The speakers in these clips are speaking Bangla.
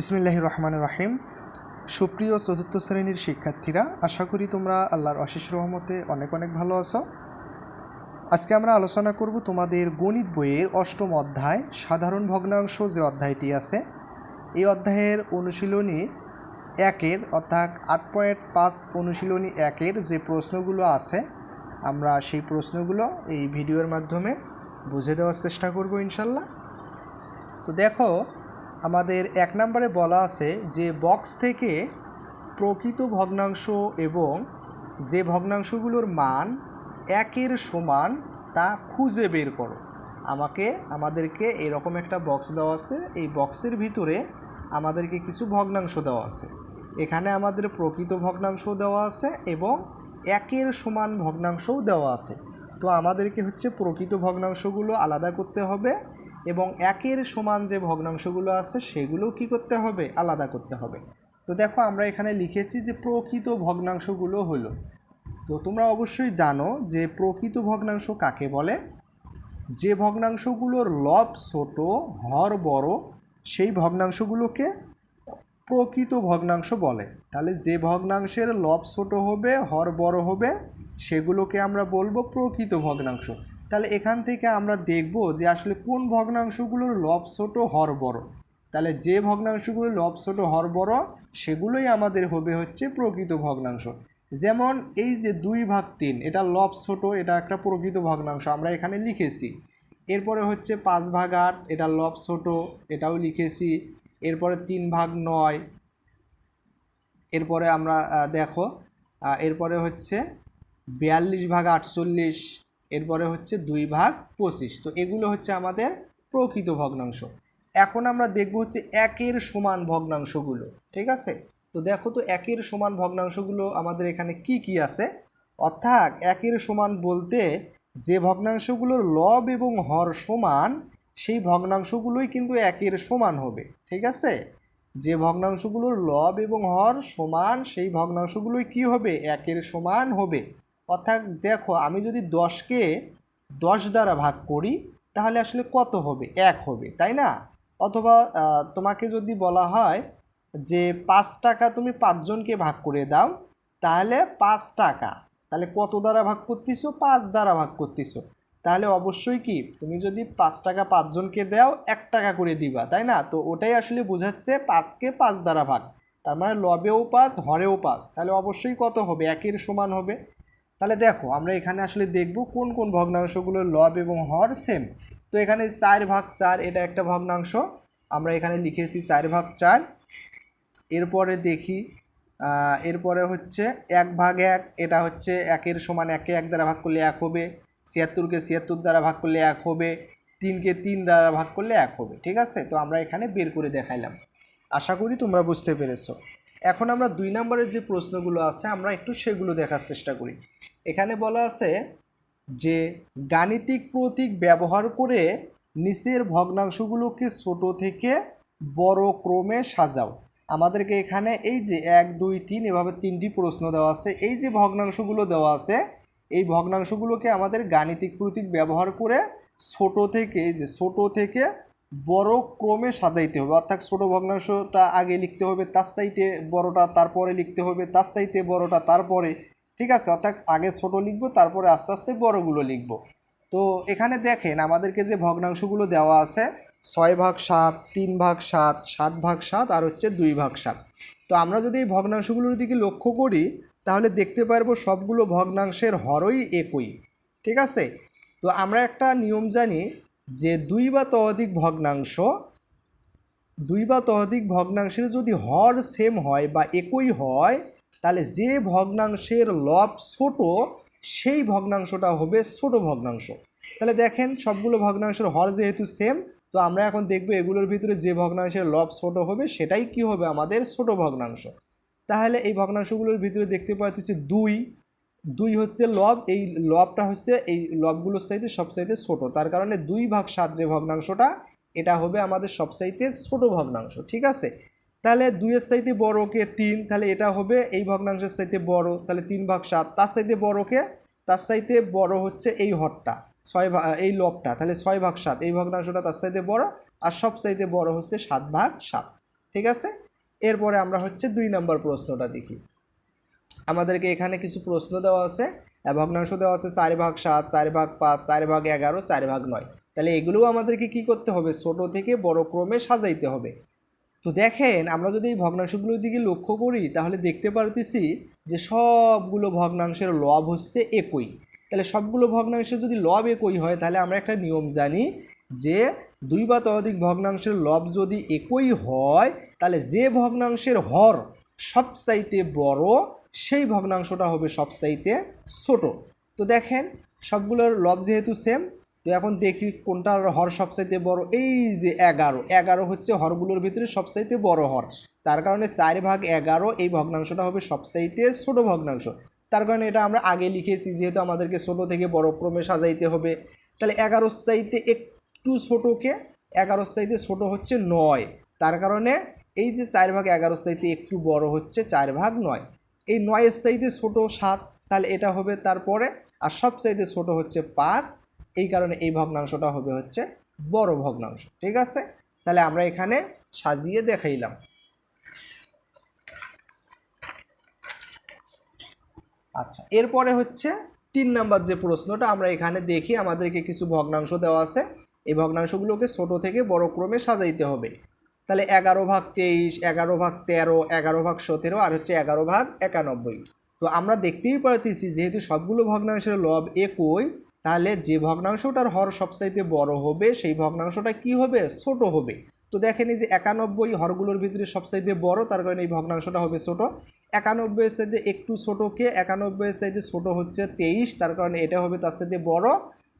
ইসমিল্লাহ রহমান রাহিম। সুপ্রিয় চতুর্থ শ্রেণির শিক্ষার্থীরা, আশা করি তোমরা আল্লাহর অশেষ রহমতে অনেক অনেক ভালো আছো। আজকে আমরা আলোচনা করব তোমাদের গণিত বইয়ের অষ্টম অধ্যায়, সাধারণ ভগ্নাংশ যে অধ্যায়টি আছে, এই অধ্যায়ের অনুশীলনী একের, অর্থাৎ আট পয়েন্ট পাঁচ অনুশীলনী একের যে প্রশ্নগুলো আছে, আমরা সেই প্রশ্নগুলো এই ভিডিওর মাধ্যমে বুঝে দেওয়ার চেষ্টা করব ইনশাল্লাহ। তো দেখো আমাদের এক নম্বরে বলা আছে যে বক্স থেকে প্রকৃত ভগ্নাংশ এবং যে ভগ্নাংশগুলোর মান একের সমান তা খুঁজে বের করো। আমাকে, আমাদেরকে এরকম একটা বক্স দেওয়া আছে। এই বক্সের ভিতরে আমাদেরকে কিছু ভগ্নাংশ দেওয়া আছে। এখানে আমাদের প্রকৃত ভগ্নাংশ দেওয়া আছে এবং একের সমান ভগ্নাংশও দেওয়া আছে। তো আমাদেরকে হচ্ছে প্রকৃত ভগ্নাংশগুলো আলাদা করতে হবে। এবং একের সমান যে ভগ্নাংশগুলো আছে সেগুলো কি করতে হবে? আলাদা করতে হবে। তো দেখো, আমরা এখানে লিখেছি যে প্রকৃত ভগ্নাংশগুলো হলো। তো তোমরা অবশ্যই জানো যে প্রকৃত ভগ্নাংশ কাকে বলে? যে ভগ্নাংশগুলোর লব ছোট হর বড়, সেই ভগ্নাংশগুলোকে প্রকৃত ভগ্নাংশ বলে। তাহলে যে ভগ্নাংশের লব ছোট হবে হর বড় হবে, সেগুলোকে আমরা বলব প্রকৃত ভগ্নাংশ। তাহলে এখান থেকে আমরা দেখব যে আসলে কোন ভগ্নাংশগুলোর লব ছোট হর বড়। তাহলে যে ভগ্নাংশগুলো লব ছোট হর বড়, সেগুলোই আমাদের হবে হচ্ছে প্রকৃত ভগ্নাংশ। যেমন এই যে দুই ভাগ তিন, এটা লব ছোট, এটা একটা প্রকৃত ভগ্নাংশ, আমরা এখানে লিখেছি। এরপরে হচ্ছে পাঁচ ভাগ আট, এটা লব ছোট, এটাও লিখেছি। এরপরে তিন ভাগ নয়, এরপরে আমরা দেখো এরপরে হচ্ছে বিয়াল্লিশ ভাগ আটচল্লিশ এরপরে হচ্ছে দুই ভাগ পঁচিশ। তো এগুলো হচ্ছে আমাদের প্রকৃত ভগ্নাংশ। এখন আমরা দেখব হচ্ছে একের সমান ভগ্নাংশগুলো, ঠিক আছে? তো দেখো তো একের সমান ভগ্নাংশগুলো আমাদের এখানে কি কি আছে? অর্থাৎ একের সমান বলতে যে ভগ্নাংশগুলোর লব এবং হর সমান, সেই ভগ্নাংশগুলোই কিন্তু একের সমান হবে, ঠিক আছে? যে ভগ্নাংশগুলোর লব এবং হর সমান, সেই ভগ্নাংশগুলোই কি হবে? একের সমান হবে। অর্থাৎ দেখো, আমি যদি দশকে দশ দ্বারা ভাগ করি, তাহলে আসলে কত হবে? এক হবে, তাই না? অথবা তোমাকে যদি বলা হয় যে পাঁচ টাকা তুমি পাঁচজনকে ভাগ করে দাও, তাহলে পাঁচ টাকা। তাহলে কত দ্বারা ভাগ করতেছো? পাঁচ দ্বারা ভাগ করতেছো। তাহলে অবশ্যই কি, তুমি যদি পাঁচ টাকা পাঁচজনকে দাও, এক টাকা করে দিবা, তাই না? তো ওটাই আসলে বোঝাচ্ছে পাঁচকে পাঁচ দ্বারা ভাগ। তার মানে লবেও পাঁচ, হরেও পাঁচ। তাহলে অবশ্যই কত হবে? একের সমান হবে। তাহলে দেখো, আমরা এখানে আসলে দেখব কোন কোন ভগ্নাংশগুলো লব এবং হর সেম তো এখানে চার ভাগ চার, এটা একটা ভগ্নাংশ। আমরা এখানে লিখেছি চার ভাগ চার। এরপরে দেখি এরপরে হচ্ছে এক ভাগ এক, এটা হচ্ছে একের সমান একে, এক দ্বারা ভাগ করলে এক হবে। ছিয়াত্তরকে ছিয়াত্তর দ্বারা ভাগ করলে এক হবে। তিনকে তিন দ্বারা ভাগ করলে এক হবে, ঠিক আছে? তো আমরা এখানে বের করে দেখাইলাম। আশা করি তোমরা বুঝতে পেরেছ। এখন আমরা দুই নম্বরের যে প্রশ্নগুলো আছে, আমরা একটু সেগুলো দেখার চেষ্টা করি। এখানে বলা আছে যে গাণিতিক প্রতীক ব্যবহার করে নিচের ভগ্নাংশগুলোকে ছোট থেকে বড় ক্রমে সাজাও। আমাদেরকে এখানে এই যে এক, দুই, তিন এভাবে তিনটি প্রশ্ন দেওয়া আছে। এই যে ভগ্নাংশগুলো দেওয়া আছে, এই ভগ্নাংশগুলোকে আমাদের গাণিতিক প্রতীক ব্যবহার করে ছোট থেকে, এই যে ছোট থেকে বড় ক্রমে সাজাইতে হবে। অর্থাৎ ছোট ভগ্নাংশটা আগে লিখতে হবে, তার চাইতে বড়টা তারপরে লিখতে হবে, তার চাইতে বড়টা তারপরে ঠিক আছে, অর্থাৎ আগে ছোট লিখব, তারপরে আস্তে আস্তে বড়গুলো লিখব। তো এখানে দেখেন, আমাদেরকে যে ভগ্নাংশগুলো দেওয়া আছে, ছয় ভাগ সাত, তিন ভাগ সাত সাত ভাগ সাত, আর হচ্ছে দুই ভাগ সাত। তো আমরা যদি এই ভগ্নাংশগুলোর দিকে লক্ষ্য করি, তাহলে দেখতে পারব সবগুলো ভগ্নাংশের হরই একই। ঠিক আছে? তো আমরা একটা নিয়ম জানি যে দুই বা ততোধিক ভগ্নাংশ, দুই বা তহধিক ভগ্নাংশের যদি হর সেম হয় বা একই হয় তাহলে যে ভগ্নাংশের লব ছোট, সেই ভগ্নাংশটা হবে ছোট ভগ্নাংশ। তাহলে দেখেন সবগুলো ভগ্নাংশের হর যেহেতু সেম তো আমরা এখন দেখব এগুলোর ভিতরে যে ভগ্নাংশের লব ছোট হবে, সেটাই কি হবে আমাদের ছোট ভগ্নাংশ। তাহলে এই ভগ্নাংশগুলোর ভিতরে দেখতে পাচ্ছি দুই। দুই হচ্ছে লব, এই লবটা হচ্ছে, এই লবগুলোর চাইতে সবচাইতে ছোট। তার কারণে দুই ভাগ সাত যে ভগ্নাংশটা, এটা হবে আমাদের সবচাইতে ছোট ভগ্নাংশ, ঠিক আছে? তাহলে দুইয়ের চাইতে বড়কে তিন? তাহলে এটা হবে এই ভগ্নাংশের চাইতে বড়, তাহলে তিন ভাগ সাত। তার চাইতে বড়কে তার চাইতে বড় হচ্ছে এই হরটা, ছয় ভাগ এই লবটা। তাহলে ছয় ভাগ সাত, এই ভগ্নাংশটা তার চাইতে বড়, আর সব চাইতে বড় হচ্ছে সাত ভাগ সাত। ঠিক আছে? এরপরে আমরা হচ্ছে দুই নম্বর প্রশ্নটা দেখি। আমাদেরকে এখানে কিছু প্রশ্ন দেওয়া আছে ভগ্নাংশ দেওয়া আছে চার ভাগ সাত, চার ভাগ পাঁচ, চার ভাগ এগারো, চার ভাগ নয়। তাহলে এগুলোও আমাদেরকে কি করতে হবে? ছোট থেকে বড় ক্রমে সাজাইতে হবে। তো দেখেন, আমরা যদি এই ভগ্নাংশগুলোর দিকে লক্ষ্য করি, তাহলে দেখতে পারতেছি যে সবগুলো ভগ্নাংশের লব হচ্ছে একই। তাহলে সবগুলো ভগ্নাংশের যদি লব একই হয়, তাহলে আমরা একটা নিয়ম জানি যে দুই বা ততোধিক ভগ্নাংশের লব যদি একই হয়, তাহলে যে ভগ্নাংশের হর সবচাইতে বড়, সেই ভগ্নাংশটা হবে সবচাইতে ছোট। তো দেখেন, সবগুলোর লব যেহেতু সেম তো এখন দেখি কোনটার হর সবচাইতে বড়। এই যে এগারো এগারো হচ্ছে হরগুলোর ভিতরে সবচাইতে বড় হর। তার কারণে চার ভাগ এগারো, এই ভগ্নাংশটা হবে সবচাইতে ছোট ভগ্নাংশ। তার কারণে এটা আমরা আগে লিখেছি, যেহেতু আমাদেরকে ছোট থেকে বড় ক্রমে সাজাইতে হবে। তাহলে এগারোর চাইতে একটু ছোটোকে এগারোর চাইতে ছোট হচ্ছে নয়। তার কারণে এই যে চার ভাগ এগারোর চাইতে একটু বড় হচ্ছে চার ভাগ নয়। এই নয়ের চাইতে ছোট সাত, তাহলে এটা হবে তারপরে। আর সব চাইতে ছোট হচ্ছে পাঁচ এই কারণে এই ভগ্নাংশটা হবে হচ্ছে বড় ভগ্নাংশ, ঠিক আছে? তাহলে আমরা এখানে সাজিয়ে দেখাইলাম। আচ্ছা এরপরে হচ্ছে তিন নাম্বার যে প্রশ্নটা, আমরা এখানে দেখি আমাদেরকে কিছু ভগ্নাংশ দেওয়া আছে। এই ভগ্নাংশগুলোকে ছোট থেকে বড় ক্রমে সাজাইতে হবে। তাহলে এগারো ভাগ তেইশ, এগারো ভাগ তেরো, এগারো ভাগ সতেরো, আর হচ্ছে এগারো ভাগ একানব্বই। তো আমরা দেখতেই পারতেছি, যেহেতু সবগুলো ভগ্নাংশের লব একই তাহলে যে ভগ্নাংশটার হর সবচাইতে বড় হবে, সেই ভগ্নাংশটা কি হবে? ছোট হবে। তো দেখেন এই যে একানব্বই হরগুলোর ভিতরে সবচাইতে বড়, তার কারণে এই ভগ্নাংশটা হবে ছোট। একানব্বইয়ের সাথে একটু ছোটোকে একানব্বইয়ের চাইতে ছোট হচ্ছে তেইশ, তার কারণে এটা হবে তার সাথে বড়।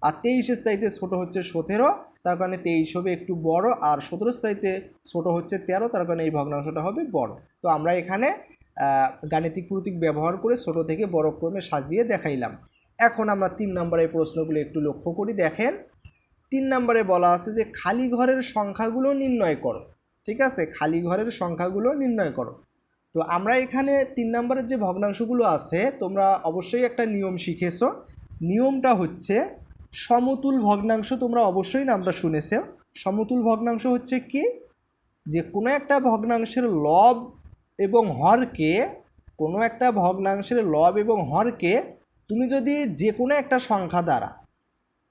আর তেইশের চাইতে ছোট হচ্ছে সতেরো, তার কারণে তেইশ হবে একটু বড়। আর সতেরোর চাইতে ছোট হচ্ছে তেরো, তার কারণে এই ভগ্নাংশটা হবে বড়। তো আমরা এখানে গাণিতিক প্রতীক ব্যবহার করে ছোট থেকে বড় ক্রমে সাজিয়ে দেখাইলাম। এখন আমরা তিন নম্বরের প্রশ্নগুলো একটু লক্ষ্য করি, দেখেন। তিন নম্বরে বলা আছে যে, খালি ঘরের সংখ্যাগুলো নির্ণয় করো। ঠিক আছে? খালি ঘরের সংখ্যাগুলো নির্ণয় করো। তো আমরা এখানে তিন নম্বরের যে ভগ্নাংশগুলো আছে, তোমরা অবশ্যই একটা নিয়ম শিখেছো। নিয়মটা হচ্ছে, সমতুল ভগ্নাংশ তোমরা অবশ্যই নামটা শুনেছো। সমতুল ভগ্নাংশ হচ্ছে কি? যে, কোনো একটা ভগ্নাংশের লব এবং হরকে, কোনো একটা ভগ্নাংশের লব এবং হরকে তুমি যদি যে কোনো একটা সংখ্যা দ্বারা,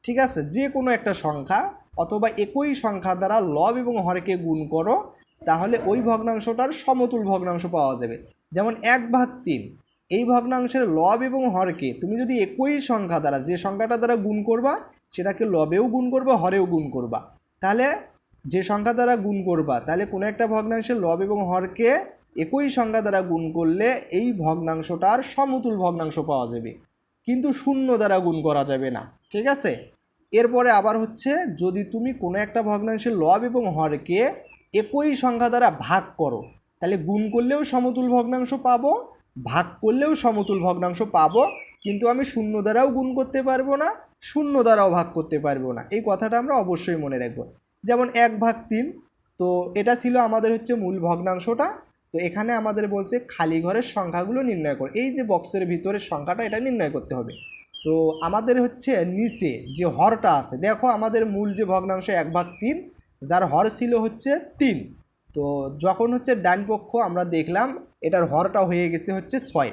ঠিক আছে? যে কোনো একটা সংখ্যা অথবা একই সংখ্যা দ্বারা লব এবং হরকে গুণ করো, তাহলে ওই ভগ্নাংশটার সমতুল ভগ্নাংশ পাওয়া যাবে। যেমন এক ভাগ তিন, এই ভগ্নাংশের লব এবং হরকে তুমি যদি একই সংখ্যা দ্বারা, যে সংখ্যাটা দ্বারা গুণ করবা, সেটাকে লবেও গুণ করবা, হরেও গুণ করবা। তাহলে যে সংখ্যা দ্বারা গুণ করবা, তাহলে কোনো একটা ভগ্নাংশের লব এবং হরকে একই সংখ্যা দ্বারা গুণ করলে এই ভগ্নাংশটার সমতুল ভগ্নাংশ পাওয়া যাবে। কিন্তু শূন্য দ্বারা গুণ করা যাবে না, ঠিক আছে? এরপরে আবার হচ্ছে, যদি তুমি কোনো একটা ভগ্নাংশের লব এবং হরকে একই সংখ্যা দ্বারা ভাগ করো, তাহলে গুণ করলেও সমতুল ভগ্নাংশ পাবো, ভাগ করলেও সমতুল ভগ্নাংশ পাবো, কিন্তু আমি শূন্য দ্বারাও গুণ করতে পারব না, শূন্য দ্বারাও ভাগ করতে পারব না। এই কথাটা আমরা অবশ্যই মনে রাখব। যেমন এক ভাগ তিন, তো এটা ছিল আমাদের হচ্ছে মূল ভগ্নাংশটা। তো এখানে আমাদের বলছে খালি ঘরের সংখ্যাগুলো নির্ণয় করো। এই যে বক্সের ভিতরের সংখ্যাটা, এটা নির্ণয় করতে হবে। তো আমাদের হচ্ছে নিচে যে হরটা আছে, দেখো আমাদের মূল যে ভগ্নাংশ এক ভাগ তিন, যার হর ছিল হচ্ছে তিন। তো যখন হচ্ছে ডান পক্ষ আমরা দেখলাম, এটার হরটা হয়ে গেছে হচ্ছে ছয়।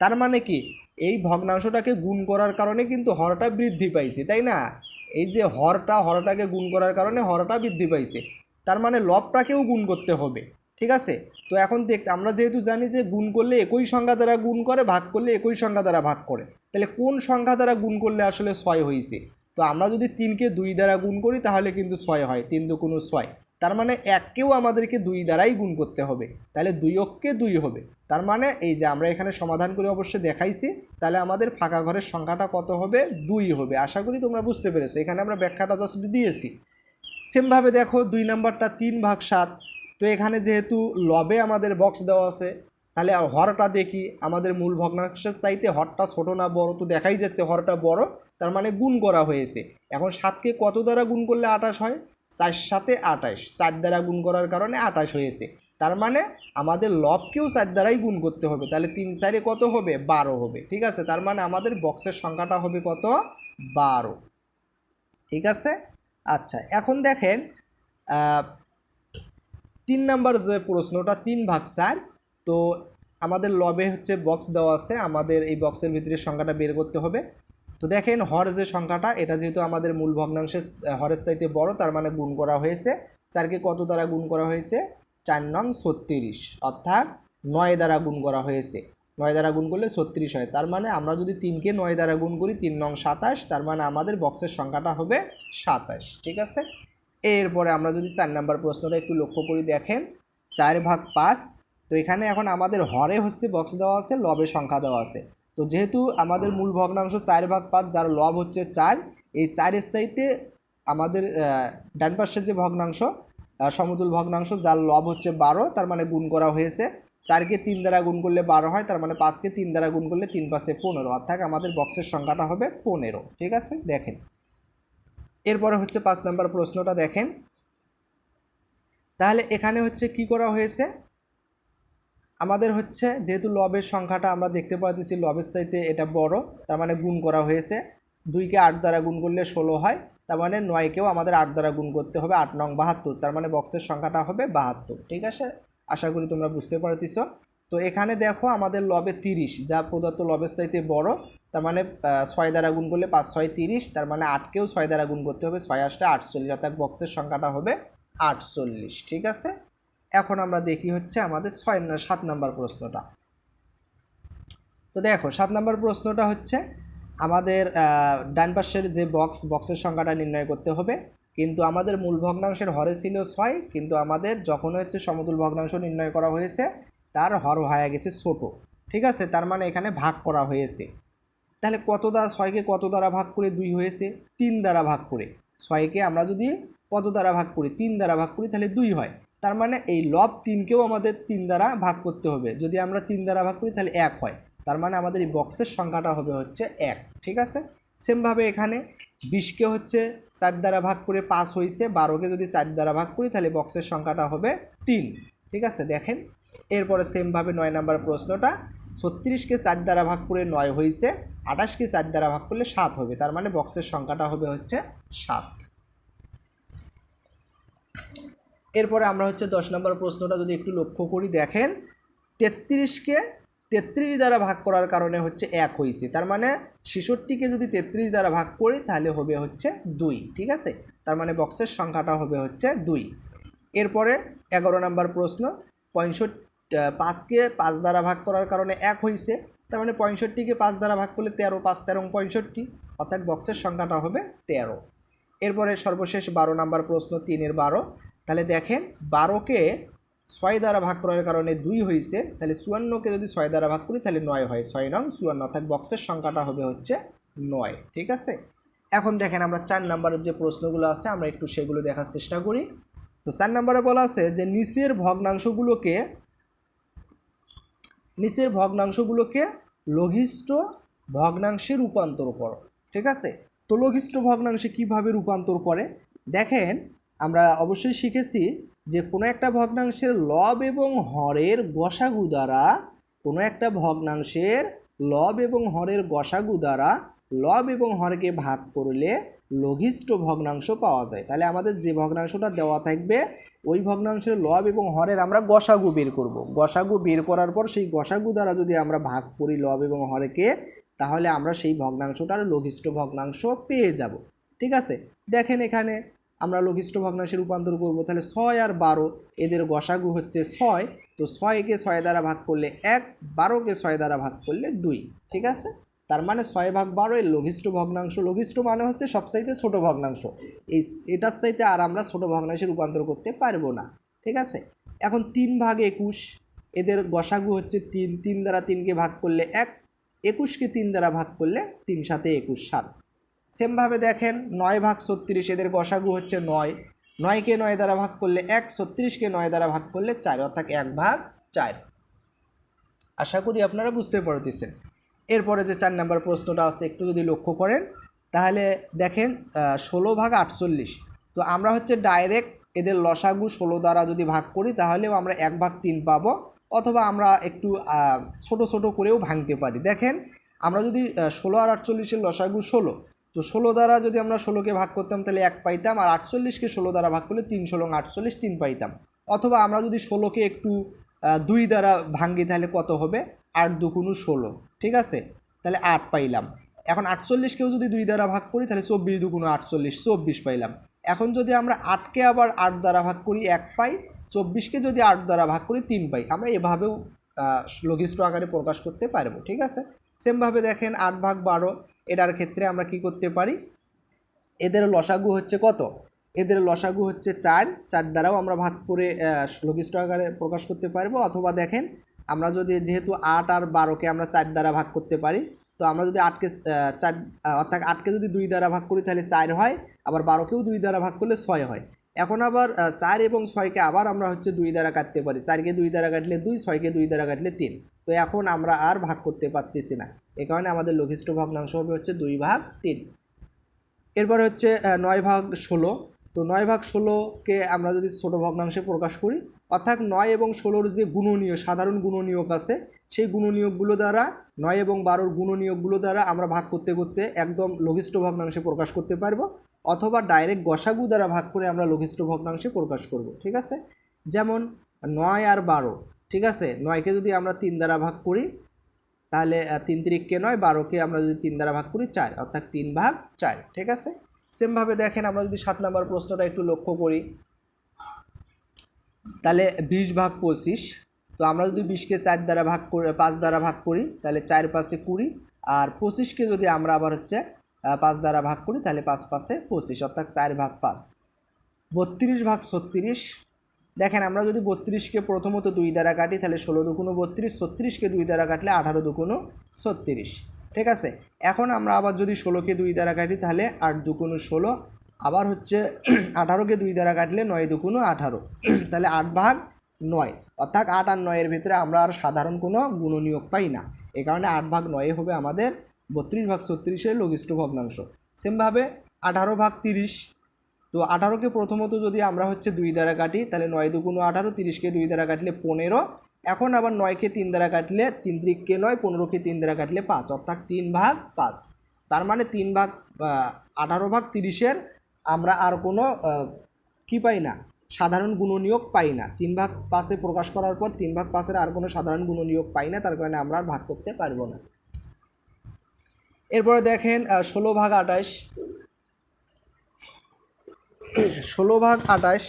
তার মানে কি? এই ভগ্নাংশটাকে গুণ করার কারণে কিন্তু হরটা বৃদ্ধি পাইছে, তাই না? এই যে হরটা, হরটাকে গুণ করার কারণে হরটা বৃদ্ধি পাইছে। তার মানে লবটাকেও গুণ করতে হবে। ঠিক আছে? তো এখন দেখ, আমরা যেহেতু জানি যে গুণ করলে একই সংখ্যা দ্বারা গুণ করে, ভাগ করলে একই সংখ্যা দ্বারা ভাগ করে। তাহলে কোন সংখ্যা দ্বারা গুণ করলে আসলে ছয় হয়েছে? তো আমরা যদি তিনকে দুই দ্বারা গুণ করি, তাহলে কিন্তু ছয় হয়, তিন দুগুণ ছয়। তার মানে এককেও আমাদেরকে দুই দ্বারাই গুণ করতে হবে। তাহলে দুই অক্ষে দুই হবে। তার মানে এই যে আমরা এখানে সমাধান করে অবশ্যই দেখাইছি, তাহলে আমাদের ফাঁকা ঘরের সংখ্যাটা কত হবে? দুই হবে। আশা করি তোমরা বুঝতে পেরেছ। এখানে আমরা ব্যাখ্যাটা জাস্ট দিয়েছি। সেমভাবে দেখো, দুই নাম্বারটা তিন ভাগ সাত। তো এখানে যেহেতু লবে আমাদের বক্স দেওয়া আছে, তাহলে হরটা দেখি। আমাদের মূল ভগ্নাংশের চাইতে হরটা ছোটো না বড়? তো দেখাই যাচ্ছে হরটা বড়, তার মানে গুণ করা হয়েছে। এখন সাতকে কত দ্বারা গুণ করলে আটাশ হয়? চার সাথে আটাশ চার দ্বারা গুণ করার কারণে আটাশ হয়েছে। তার মানে আমাদের লবকেও চার দ্বারাই গুণ করতে হবে। তাহলে তিন চারে কত হবে? বারো হবে। ঠিক আছে? তার মানে আমাদের বক্সের সংখ্যাটা হবে কত? বারো। ঠিক আছে? আচ্ছা এখন দেখেন তিন নাম্বার যে প্রশ্নটা, তিন ভাগ চার তো আমাদের লবে হচ্ছে বক্স দেওয়া আছে, আমাদের এই বক্সের ভিতরে সংখ্যাটা বের করতে হবে। তো দেখেন, হর যে সংখ্যাটা, এটা যেহেতু আমাদের মূল ভগ্নাংশের হরের চাইতে বড়, তার মানে গুণ করা হয়েছে। চারকে কত দ্বারা গুণ করা হয়েছে? চার নং ছত্রিশ, অর্থাৎ নয় দ্বারা গুণ করা হয়েছে। নয় দ্বারা গুণ করলে ছত্রিশ হয়, তার মানে আমরা যদি তিনকে নয় দ্বারা গুণ করি, তিন নং সাতাশ, তার মানে আমাদের বক্সের সংখ্যাটা হবে সাতাশ, ঠিক আছে? এরপরে আমরা যদি চার নাম্বার প্রশ্নটা একটু লক্ষ্য করি, দেখেন চার ভাগ পাঁচ। তো এখানে এখন আমাদের হরে হচ্ছে বক্স দেওয়া আছে লবে সংখ্যা দেওয়া আছে। তো যেহেতু আমাদের মূল ভগ্নাংশ চার ভাগ পাঁচ, যার লব হচ্ছে চার, এই চারের চাইতে আমাদের ডান পাশের যে ভগ্নাংশ সমতুল ভগ্নাংশ, যার লব হচ্ছে বারো, তার মানে গুণ করা হয়েছে। চারকে তিন দ্বারা গুণ করলে বারো হয়, তার মানে পাঁচকে তিন দ্বারা গুণ করলে তিন পাশে পনেরো। অর্থাৎ আমাদের বক্সের সংখ্যাটা হবে পনেরো। ঠিক আছে? দেখেন। এরপরে হচ্ছে পাঁচ নাম্বার প্রশ্নটা দেখেন। তাহলে এখানে হচ্ছে কি করা হয়েছে? আমাদের হচ্ছে যেহেতু লবের সংখ্যাটা আমরা দেখতে পাচ্ছি লবের চাইতে এটা বড়, তার মানে গুণ করা হয়েছে। দুইকে আট দ্বারা গুণ করলে ষোলো হয়, তার মানে নয়কেও আমাদের আট দ্বারা গুণ করতে হবে, আট নং বাহাত্তর, তার মানে বক্সের সংখ্যাটা হবে বাহাত্তর। ঠিক আছে? আশা করি তোমরা বুঝতে পারতেছ। তো এখানে দেখো আমাদের লবে তিরিশ, যা প্রদত্ত লবের চাইতে বড়, তার মানে ছয় দ্বারা গুণ করলে পাঁচ, ছয়, তিরিশ, তার মানে আটকেও ছয় দ্বারা গুণ করতে হবে, ছয় আটটা আটচল্লিশ, অর্থাৎ বক্সের সংখ্যাটা হবে আটচল্লিশ, ঠিক আছে? এখন আমরা দেখি হচ্ছে আমাদের ছয় সাত নাম্বার প্রশ্নটা। তো দেখো, সাত নাম্বার প্রশ্নটা হচ্ছে আমাদের ডান পাশের যে বক্স, বক্সের সংখ্যাটা নির্ণয় করতে হবে। কিন্তু আমাদের মূল ভগ্নাংশের হরে ছিল ছয়, কিন্তু আমাদের যখন হচ্ছে সমতুল ভগ্নাংশ নির্ণয় করা হয়েছে তার হর হয়ে গেছে ছোট। ঠিক আছে? তার মানে এখানে ভাগ করা হয়েছে। তাহলে কত দ্বারা ছয়কে কত দ্বারা ভাগ করে দুই হয়েছে? তিন দ্বারা ভাগ করে। ছয়কে আমরা যদি কত দ্বারা ভাগ করি? তিন দ্বারা ভাগ করি, তাহলে দুই হয়। তার মানে এই লব তিনকেও আমাদের তিন দ্বারা ভাগ করতে হবে। যদি আমরা তিন দ্বারা ভাগ করি, তাহলে এক হয়। তার মানে আমাদের এই বক্সের সংখ্যাটা হবে হচ্ছে এক। ঠিক আছে? সেমভাবে এখানে বিশকে হচ্ছে চার দ্বারা ভাগ করে পাঁচ হয়েছে। বারোকে যদি চার দ্বারা ভাগ করি, তাহলে বক্সের সংখ্যাটা হবে তিন। ঠিক আছে? দেখেন? এরপরে সেমভাবে নয় নাম্বার প্রশ্নটা, ছত্রিশকে চার দ্বারা ভাগ করে নয় হয়েছে আঠাশকে চার দ্বারা ভাগ করলে সাত হবে, তার মানে বক্সের সংখ্যাটা হবে হচ্ছে সাত। এরপরে আমরা হচ্ছে দশ নম্বর প্রশ্নটা যদি একটু লক্ষ্য করি, দেখেন তেত্রিশকে তেত্রিশ দ্বারা ভাগ করার কারণে হচ্ছে এক হয়েছে তার মানে ছেষট্টিকে যদি তেত্রিশ দ্বারা ভাগ করি, তাহলে হবে হচ্ছে দুই, ঠিক আছে? তার মানে বক্সের সংখ্যাটা হবে হচ্ছে দুই। এরপরে এগারো নম্বর প্রশ্ন পঁয়ষট্টি পাঁচকে পাঁচ দ্বারা ভাগ করার কারণে এক হয়েছে তার মানে পঁয়ষট্টিকে পাঁচ দ্বারা ভাগ করলে তেরো, পাঁচ তেরো পঁয়ষট্টি। অর্থাৎ বক্সের সংখ্যাটা হবে তেরো। এরপরে সর্বশেষ বারো নাম্বার প্রশ্ন, তিনের বারো। তাহলে দেখেন, বারোকে ছয় দ্বারা ভাগ করার কারণে দুই হয়েছে তাহলে চুয়ান্নকে যদি ছয় দ্বারা ভাগ করি, তাহলে নয় হয়। ছয় নং চুয়ান্ন, অর্থাৎ বক্সের সংখ্যাটা হবে হচ্ছে নয়। ঠিক আছে? এখন দেখেন, আমরা চার নাম্বারের যে প্রশ্নগুলো আছে, আমরা একটু সেগুলো দেখার চেষ্টা করি। তো চার নাম্বারে বলা আছে যে নিচের ভগ্নাংশগুলোকে নিচের ভগ্নাংশগুলোকে লঘিষ্ঠ ভগ্নাংশে রূপান্তর করো, ঠিক আছে? তো লঘিষ্ঠ ভগ্নাংশে কীভাবে রূপান্তর করে? দেখেন, আমরা অবশ্যই শিখেছি যে কোনো একটা ভগ্নাংশের লব এবং হরের গসাগু দ্বারা, কোনো একটা ভগ্নাংশের লব এবং হরের গসাগু দ্বারা লব এবং হরকে ভাগ করলে লঘিষ্ঠ ভগ্নাংশ পাওয়া যায়। তাহলে আমাদের যে ভগ্নাংশটা দেওয়া থাকবে, ওই ভগ্নাংশের লব এবং হরের আমরা গসাগু বের করব। গসাগু বের করার পর সেই গসাগু দ্বারা যদি আমরা ভাগ করি লব এবং হরেকে, তাহলে আমরা সেই ভগ্নাংশটার লঘিষ্ঠ ভগ্নাংশ পেয়ে যাব। ঠিক আছে? দেখেন এখানে আমরা লঘিষ্ঠ ভগ্নাংশে রূপান্তর করব। তাহলে ছয় আর বারো, এদের গসাগু হচ্ছে ছয়। তো ছয়কে ছয় দ্বারা ভাগ করলে এক, বারোকে ছয় দ্বারা ভাগ করলে দুই। ঠিক আছে? তার মানে ছয় ভাগ বারো এর লঘিষ্ঠ ভগ্নাংশ। লঘিষ্ঠ মানে হচ্ছে সবচাইতে ছোট ভগ্নাংশ। এই এটার চাইতে আর আমরা ছোট ভগ্নাংশে রূপান্তর করতে পারব না। ঠিক আছে? এখন তিন ভাগ একুশ, এদের গসাগু হচ্ছে তিন। তিন দ্বারা তিনকে ভাগ করলে এক, একুশকে তিন দ্বারা ভাগ করলে তিন সাথে একুশ সাত। সেমভাবে দেখেন, নয় ভাগ ছত্রিশ, এদের গসাগু হচ্ছে নয়। নয়কে নয় দ্বারা ভাগ করলে এক, ছত্রিশকে নয় দ্বারা ভাগ করলে চার, অর্থাৎ এক ভাগ চার। আশা করি আপনারা বুঝতে পারতেছেন। এরপরে যে চার নাম্বার প্রশ্নটা আছে, একটু যদি লক্ষ্য করেন, তাহলে দেখেন ষোলো ভাগ আটচল্লিশ। তো আমরা হচ্ছে ডাইরেক্ট এদের লসাগু ষোলো দ্বারা যদি ভাগ করি, তাহলেও আমরা এক ভাগ তিন পাবো, অথবা আমরা একটু ছোট ছোট করেও ভাঙতে পারি। দেখেন, আমরা যদি ষোলো আর আটচল্লিশের লসাগু ষোলো, তো ষোলো দ্বারা যদি আমরা ষোলোকে ভাগ করতাম, তাহলে এক পাইতাম, আর আটচল্লিশকে ষোলো দ্বারা ভাগ করলে তিন, ষোলো আটচল্লিশ তিন পাইতাম। অথবা আমরা যদি ষোলোকে একটু দুই দ্বারা ভাঙ্গি তাহলে কত হবে? আট দুগুণু ষোলো। ঠিক আছে? তাহলে আট পাইলাম। এখন আটচল্লিশকেও যদি দুই দ্বারা ভাগ করি, তাহলে চব্বিশ দুগুণো আটচল্লিশ, চব্বিশ পাইলাম। এখন যদি আমরা আটকে আবার আট দ্বারা ভাগ করি, এক পাই চব্বিশকে যদি আট দ্বারা ভাগ করি, তিন পাই। আমরা এভাবেও লঘিষ্ঠ আকারে প্রকাশ করতে পারব। ঠিক আছে? সেমভাবে দেখেন, আট ভাগ বারো, এটার ক্ষেত্রে আমরা কি করতে পারি? এদের লসাগু হচ্ছে কত? এদের লসাগু হচ্ছে চার। চার দ্বারাও আমরা ভাগ করে লঘিষ্ঠ আকারে প্রকাশ করতে পারব। অথবা দেখেন, আমরা যদি যেহেতু আট আর বারোকে আমরা চার দ্বারা ভাগ করতে পারি, তো আমরা যদি আটকে চার অর্থাৎ আটকে যদি দুই দ্বারা ভাগ করি, তাহলে চার হয়। আবার বারোকেও দুই দ্বারা ভাগ করলে ছয় হয়। এখন আবার চার এবং ছয়কে আবার আমরা হচ্ছে দুই দ্বারা কাটতে পারি। চারকে দুই দ্বারা কাটলে দুই, ছয়কে দুই দ্বারা কাটলে তিন। তো এখন আমরা আর ভাগ করতে পারতেছি না। এ কারণে আমাদের লঘিষ্ঠ ভগ্নাংশ হবে হচ্ছে দুই ভাগ তিন। এরপর হচ্ছে নয় ভাগ ষোলো। তো নয় ভাগ ষোলোকে আমরা যদি ছোটো ভগ্নাংশে প্রকাশ করি, অর্থাৎ নয় এবং ষোলোর যে গুণনীয়, সাধারণ গুণনীয়ক আছে, সেই গুণনীয়কগুলো দ্বারা, নয় এবং বারোর গুণনীয়কগুলো দ্বারা আমরা ভাগ করতে করতে একদম লঘিষ্ঠ ভগ্নাংশে প্রকাশ করতে পারব, অথবা ডাইরেক্ট গসাগু দ্বারা ভাগ করে আমরা লঘিষ্ঠ ভগ্নাংশে প্রকাশ করব, ঠিক আছে? যেমন নয় আর বারো, ঠিক আছে? নয়কে যদি আমরা তিন দ্বারা ভাগ করি, তাহলে তিন তিরিককে নয়, বারোকে আমরা যদি তিন দ্বারা ভাগ করি, চার, অর্থাৎ তিন ভাগ চার, ঠিক আছে? সেমভাবে দেখেন আমরা যদি সাত নম্বর প্রশ্নটা একটু লক্ষ্য করি, তাহলে বিশ ভাগ পঁচিশ, তো আমরা যদি বিশকে চার দ্বারা ভাগ করে, পাঁচ দ্বারা ভাগ করি, তাহলে চার পাশে কুড়ি, আর পঁচিশকে যদি আমরা আবার হচ্ছে পাঁচ দ্বারা ভাগ করি, তাহলে পাঁচ পাশে পঁচিশ, অর্থাৎ চার ভাগ পাঁচ। বত্রিশ ভাগ ছত্রিশ, দেখেন আমরা যদি বত্রিশকে প্রথমত দুই দ্বারা কাটি, তাহলে ষোলো দুগুণো বত্রিশ, ছত্রিশকে দুই দ্বারা কাটলে আঠারো দুগুণো ছত্রিশ। ঠিক আছে? এখন আমরা আবার যদি ষোলোকে দুই দ্বারা কাটি, তাহলে আট দুগুণো ষোলো। আবার হচ্ছে আঠারোকে দুই দ্বারা কাটলে নয় দুগুণো আঠারো। তাহলে আট ভাগ নয়। অর্থাৎ আট আর নয়ের ভিতরে আমরা আর সাধারণ কোনো গুণনীয়ক পাই না। এই কারণে আট ভাগ নয় হবে আমাদের বত্রিশ ভাগ ছত্রিশের লঘিষ্ঠ ভগ্নাংশ। সেমভাবে আঠারো ভাগ তিরিশ। তো আঠারোকে প্রথমত যদি আমরা হচ্ছে দুই দ্বারা কাটি, তাহলে নয় দুগুণো আঠারো, তিরিশকে দুই দ্বারা কাটলে পনেরো। এখন আবার নয়কে তিন দ্বারা কাটলে তিন ত্রিককে নয়, পনেরোকে তিন দ্বারা কাটলে পাঁচ, অর্থাৎ তিন ভাগ পাঁচ। তার মানে তিন ভাগ আঠারো ভাগ তিরিশের আমরা আর কোনো কি পাই না, সাধারণ গুণনীয়ক পাই না। তিন ভাগ পাঁচে প্রকাশ করার পর তিন ভাগ পাঁচের আর কোনো সাধারণ গুণনীয়ক পাই না, তার কারণে আমরা ভাগ করতে পারব না। এরপরে দেখেন ষোলো ভাগ আঠাশ। ষোলো ভাগ আঠাশ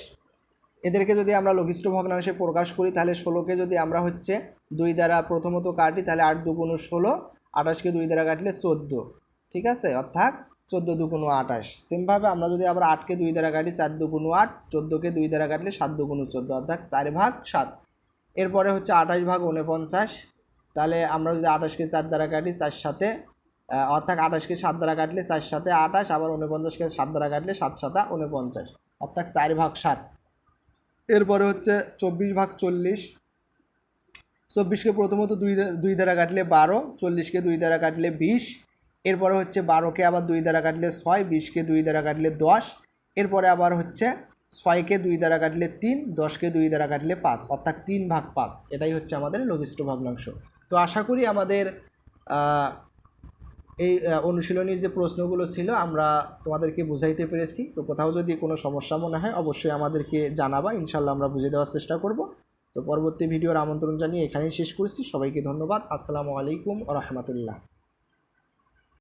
এদেরকে যদি আমরা লঘিষ্ঠ ভগ্নাংশে প্রকাশ করি, তাহলে ষোলোকে যদি আমরা হচ্ছে দুই দ্বারা প্রথমত কাটি, তাহলে আট দুগুণ ষোলো, আঠাশকে দুই দ্বারা কাটলে চোদ্দ। ঠিক আছে? অর্থাৎ চোদ্দ দুগুণ আঠাশ। সেমভাবে আমরা যদি আবার আটকে দুই দ্বারা কাটি, চার দুগুণ আট, চোদ্দোকে দুই দ্বারা কাটলে সাত দুগুণ চোদ্দ, অর্থাৎ চার ভাগ সাত। এরপরে হচ্ছে আঠাশ ভাগ উনপঞ্চাশ তাহলে আমরা যদি আঠাশকে চার দ্বারা কাটি, চার সাথে অর্থাৎ আঠাশকে সাত দ্বারা কাটলে চার সাথে আঠাশ, আবার উনপঞ্চাশকে সাত দ্বারা কাটলে সাত সাতা উনপঞ্চাশ অর্থাৎ চার ভাগ সাত। এরপরে হচ্ছে চব্বিশ ভাগ চল্লিশ। চব্বিশকে প্রথমত দুই দুই দ্বারা কাটলে বারো, চল্লিশকে দুই দ্বারা কাটলে বিশ। এরপরে হচ্ছে বারোকে আবার দুই দ্বারা কাটলে ছয়, বিশকে দুই দ্বারা কাটলে দশ। এরপরে আবার হচ্ছে ছয়কে দুই দ্বারা কাটলে তিন, দশকে দুই দ্বারা কাটলে পাঁচ, অর্থাৎ তিন ভাগ পাঁচ। এটাই হচ্ছে আমাদের লঘিষ্ঠ ভগ্নাংশ। তো আশা করি আমাদের এই অনুশীলনী যে প্রশ্নগুলো ছিল, আমরা তোমাদেরকে বুঝাইতে পেরেছি। তো কোথাও যদি কোনো সমস্যা মনে হয়, অবশ্যই আমাদেরকে জানাবা। ইনশাল্লাহ আমরা বুঝে দেওয়ার চেষ্টা করব। তো পরবর্তী ভিডিওর আমন্ত্রণ জানিয়ে এখানেই শেষ করছি। সবাইকে ধন্যবাদ। আসসালামু আলাইকুম রহমতুল্লাহ।